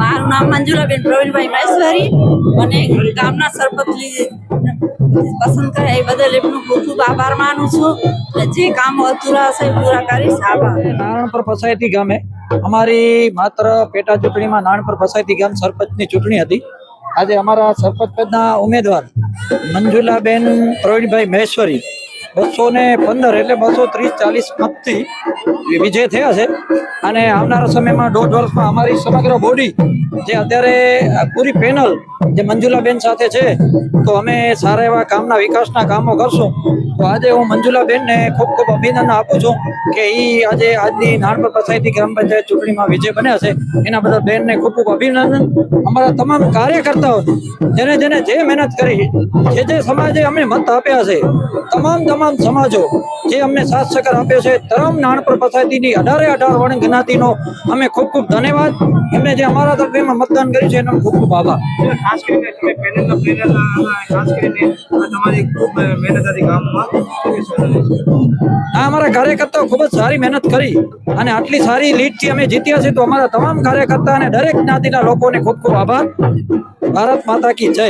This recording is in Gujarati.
મારું નામ મંજુલાબેન પ્રવીણભાઈ મહેશ્વરી અને ગામના સરપંચની પસંદ કરે એ બદલ એમનો ખૂબ ખૂબ આભાર માનું છું. જે કામ અધૂરા હશે પૂરા કરીશ. આભાર. નારણપર પસાયતી ગામે. અમારી માત્ર પેટા ચૂંટણીમાં નારણપર પસાયતી ગામ સરપંચની ચૂંટણી હતી. આજે અમારા સરપંચ પદના ઉમેદવાર મંજુલાબેન પ્રવીણભાઈ મહેશ્વરી બસો ને પંદર એટલે બસો ત્રીસ ચાલીસ મતથી વિજય થયા છે. અને આવનારા સમયમાં દોઢ વર્ષમાં અમારી સમગ્ર બોડી જે અત્યારે પૂરી પેનલ જે મંજુલાબેન સાથે છે, તો અમે સારા એવા કામના વિકાસના કામો કરશું. તો આજે હું મંજુલાબેનને ખૂબ ખૂબ અભિનંદન આપું છું કે એ આજે આજની નાનપણ પસાયતી ગ્રામ પંચાયત ચૂંટણીમાં વિજય બન્યા છે. એના બદલ બેનને ખૂબ ખૂબ અભિનંદન. અમારા તમામ કાર્યકર્તાઓ જેને જેને જે મહેનત કરી, જે જે સમાજે અમે મત આપ્યા છે, તમામ તમામ સમાજો જે અમને સાથ સહકાર આપ્યો છે તમામ નાનપણ પસાયતીની અઢારે અઢાર વર્ણ જ્ઞાતિનો અમે ખૂબ ખૂબ ધન્યવાદ. એમને જે અમારા તરફે મતદાન કર્યું છે એનો ખૂબ ખૂબ આભાર. ખાસ કરીને તમે પેનલના પેનલ ખાસ કરીને આ તમારી ખૂબ મહેનત હતી ગામમાં. કેવી સોનલી છે આ અમારા કાર્યકર્તાઓ ખૂબ જ સારી મહેનત કરી અને આટલી સારી લીડથી અમે જીત્યા છે તો અમારા તમામ કાર્યકર્તા અને દરેક જ્ઞાતિના લોકોને ખૂબ ખૂબ આભાર. ભારત માતા કી જય.